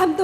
감동.